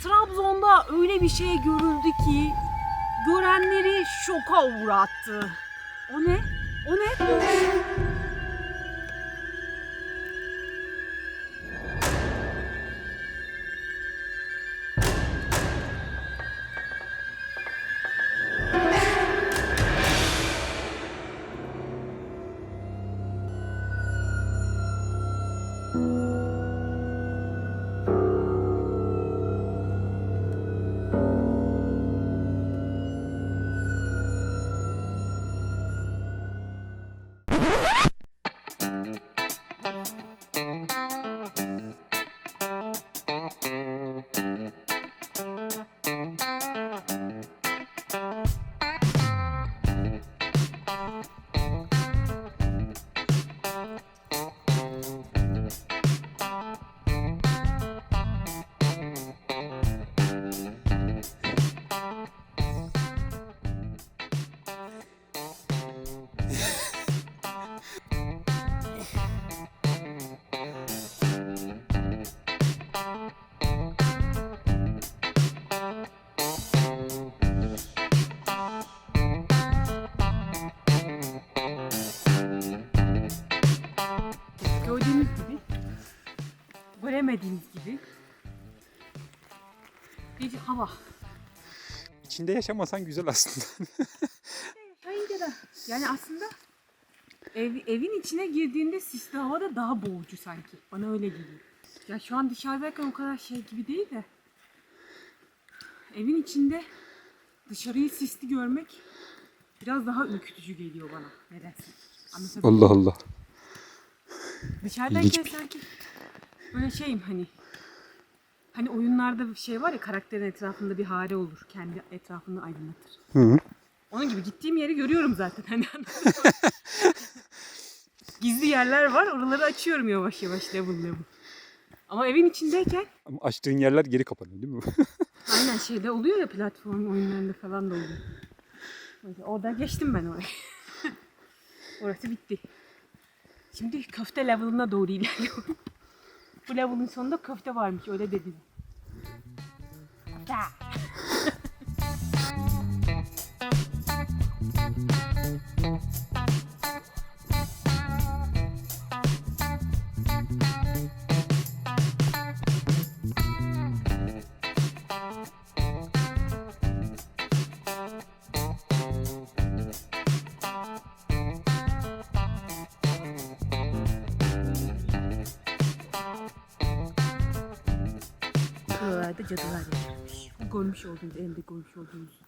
Trabzon'da öyle bir şey görüldü ki görenleri şoka uğrattı. O ne? O ne? Göremediğiniz gibi bir hava. İçinde yaşamasan güzel aslında. Yaşayınca da yani aslında ev, evin içine girdiğinde sisli hava da daha boğucu sanki. Bana öyle geliyor. Ya şu an dışarıdayken o kadar şey gibi değil de evin içinde dışarıyı sisli görmek biraz daha ürkütücü geliyor bana nedense. Anlatabiliyor? Allah Allah. Dışarıdayken sanki böyle şeyim hani hani oyunlarda bir şey var ya karakterin etrafında bir hare olur. Kendi etrafını aydınlatır. Hı hı. Onun gibi gittiğim yeri görüyorum zaten. Hani? Gizli yerler var. Oraları açıyorum yavaş yavaş level level. Ama evin içindeyken Ama açtığın yerler geri kapanıyor değil mi? aynen şeyde oluyor ya platform oyunlarında falan da oluyor. Orada geçtim ben orayı. Orası bitti. Şimdi köfte level'ına doğru ilerliyorum. Bu level'ın sonunda köfte varmış öyle dediler. Hatta. Buralarda cadılar yaşarmış. Bu görmüş olduğunuz, elimde görmüş olduğunuz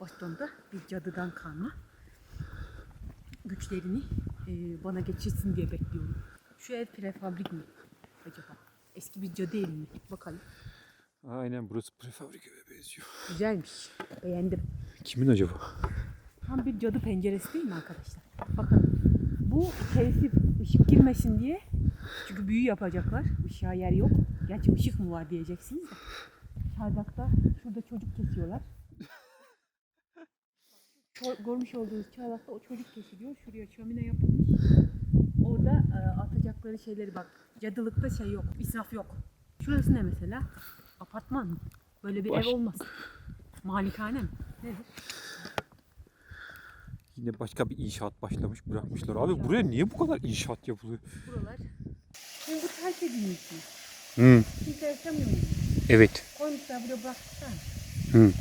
bastonda bir cadıdan kalma. Güçlerini e, bana geçirsin diye bekliyorum. Şu ev prefabrik mi acaba? Eski bir cadı evi mi? Bakalım. Aynen burası prefabrikaya benziyor. Güzelmiş. Beğendim. Kimin acaba? Tam bir cadı penceresi değil mi arkadaşlar? Bakın. Bu tesip ışık girmesin diye. Çünkü büyü yapacaklar. Işığa yer yok. Gerçi ışık mı var diyeceksiniz de. Çardakta şurada çocuk kesiyorlar. Ço- görmüş olduğunuz çardakta o çocuk kesiliyor. Şuraya şömine yapılmış. Orada e, atacakları şeyleri bak. Cadılıkta şey yok. israf yok. Şurası ne mesela? Apartman mı? Böyle bir Baş- ev olmaz. Malikane mi? Nedir? Yine başka bir inşaat başlamış bırakmışlar. Abi buraya niye bu kadar inşaat yapılıyor? Buralar. Şimdi bu terk edilmiş. mi? Hı. Kimse yaşamıyor? Evet. Koymuşlar buraya bırakmışlar. Hı.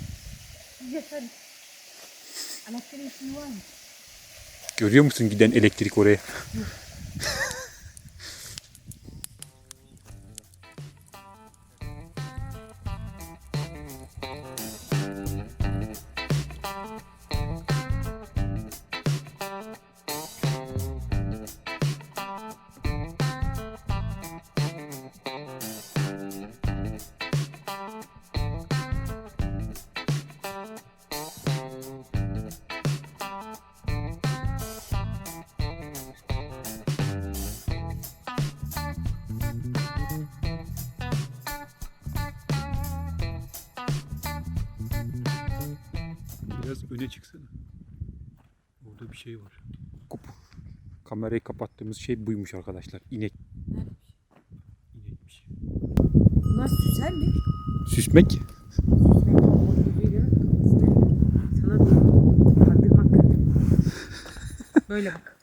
Yaşarız. Elektriğin suyu var mı? Görüyor musun giden elektrik oraya? Biraz öne çıksana. Orada bir şey var. Kup. Kamerayı kapattığımız şey buymuş arkadaşlar. İnek. İnekmiş. Bunlar süsler mi? Süsmek. Sana doğru. Böyle bak.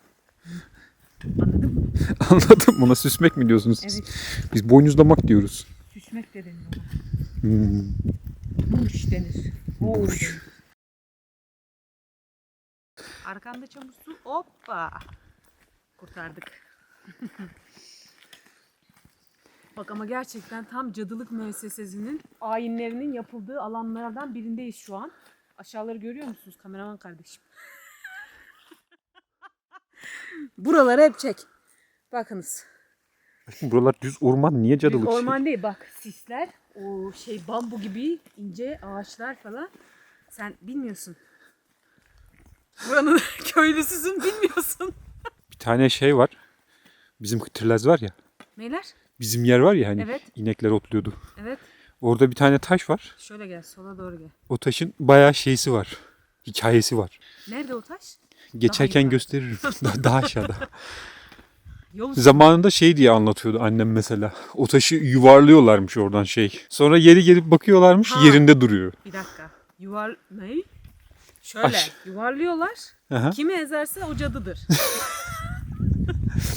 Anladın mı? Anladım. Buna süsmek mi diyorsunuz? Evet. Biz boynuzlamak diyoruz. Süsmek de denir ona. Hmm. Burş denir. Boğur denir. Arkanda çamur su. Hoppa. Kurtardık. Bak ama gerçekten tam cadılık müessesesinin ayinlerinin yapıldığı alanlardan birindeyiz şu an. Aşağıları görüyor musunuz kameraman kardeşim? Buraları hep çek. Bakınız. Buralar düz orman. Niye Düz cadılık? şey? orman değil bak sisler, o şey bambu gibi ince ağaçlar falan. Sen bilmiyorsun. Buranın köylüsüsün bilmiyorsun. Bir tane şey var. Bizim tırlaz var ya. Neyler? Bizim yer var ya hani Evet. inekler otluyordu. Evet. Orada bir tane taş var. Şöyle gel sola doğru gel. O taşın bayağı şeysi var. Hikayesi var. Nerede o taş? Geçerken yukarı. gösteririm. daha, daha aşağıda. Yol Zamanında şey diye anlatıyordu annem mesela. O taşı yuvarlıyorlarmış oradan şey. Sonra yeri gelip bakıyorlarmış Ha. yerinde duruyor. bir dakika. Yuvar ne? Şöyle Aş- yuvarlıyorlar. Aha. Kimi ezerse o cadıdır.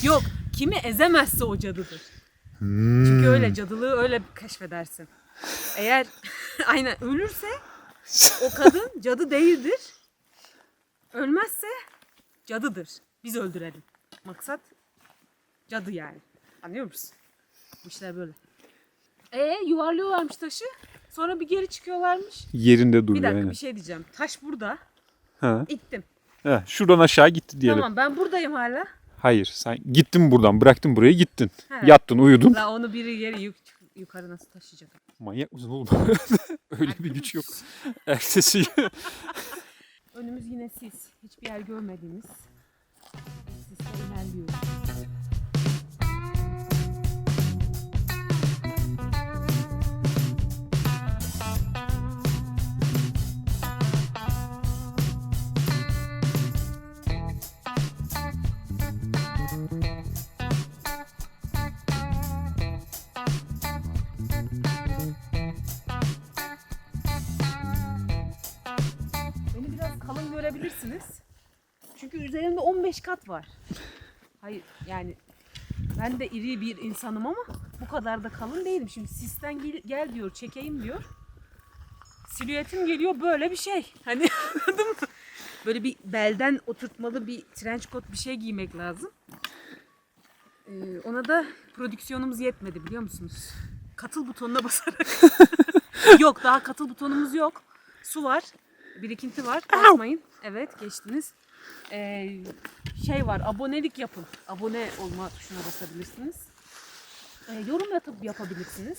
Yok, kimi ezemezse o cadıdır. Hmm. Çünkü öyle cadılığı öyle keşfedersin. Eğer aynen ölürse o kadın cadı değildir. Ölmezse cadıdır. Biz öldürelim. Maksat cadı yani. Anlıyor musun? Bu işler böyle. E yuvarlıyorlarmış taşı. Sonra bir geri çıkıyorlarmış. Yerinde Bir duruyor dakika aynen. bir şey diyeceğim. Taş burada. Ha. İttim. Ha, şuradan aşağı gitti diyelim. Tamam ben buradayım hala. Hayır sen gittin buradan bıraktın buraya gittin. He. Yattın uyudun. La onu biri yeri yuk- yukarı nasıl taşıyacak? Manyak mısın oğlum? Öyle bir güç yok. Ertesi Önümüz yine sis. Hiçbir yer görmediğimiz. Sisle ilerliyoruz. Görebilirsiniz. Çünkü üzerimde 15 kat var. Hayır yani ben de iri bir insanım ama bu kadar da kalın değilim. Şimdi sisten gel, gel diyor, çekeyim diyor. Silüetim geliyor böyle bir şey. Hani anladın mı? Böyle bir belden oturtmalı bir trench coat bir şey giymek lazım. Ee, ona da prodüksiyonumuz yetmedi biliyor musunuz? Katıl butonuna basarak. yok daha katıl butonumuz yok. Su var. Birikinti var. Korkmayın. Evet geçtiniz. Ee, şey var abonelik yapın. Abone olma tuşuna basabilirsiniz. Ee, yorum yatıp yapabilirsiniz.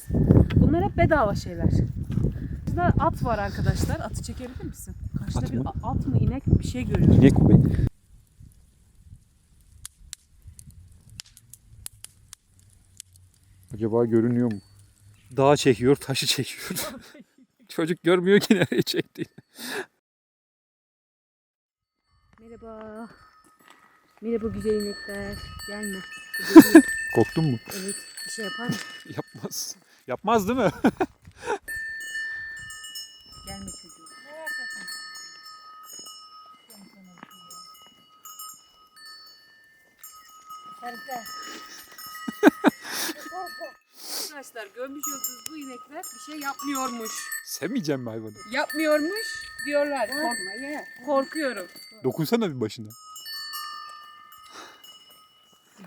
Bunlar hep bedava şeyler. Burada at var arkadaşlar. Atı çekebilir misin? Karşıda At bir mı? at mı inek mi bir şey görüyorum. İnek be. Acaba görünüyor mu? Dağı çekiyor, taşı çekiyor. Çocuk görmüyor ki nereye çektiğini. Merhaba. Merhaba güzel inekler. Gelme. Korktun mu? evet. Bir şey yapar mı? Yapmaz. Yapmaz değil mi? Gelme çocuğum. Arkadaşlar görmüş olduğunuz bu inekler bir şey yapmıyormuş. Sevmeyeceğim mi hayvanı? Yapmıyormuş diyorlar. Korkma ye. Korkuyorum. Dokunsana bir başına.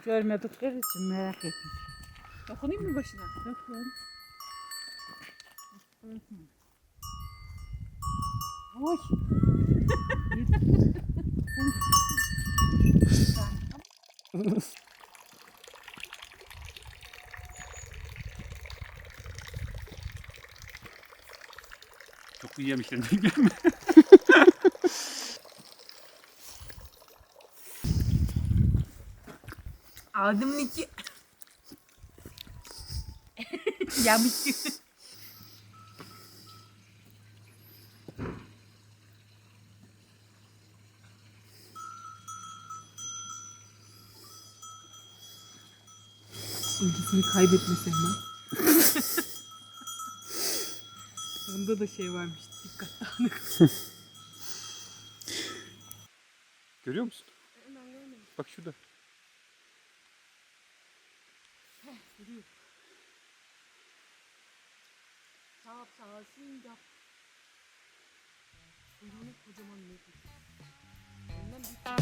Görmedikleri için merak ettim. Dokunayım mı başına? Dokun. Oy. Çok iyi yemişler bilmiyorum. Ağzımın içi... Yamış. İlgisini kaybetme Selma. Bunda da şey varmış. Dikkat dağınık. Görüyor musun? Bak şurada. Yürü. Sağ sağ sincap. Kuyruğunu kocaman ne? Ondan bir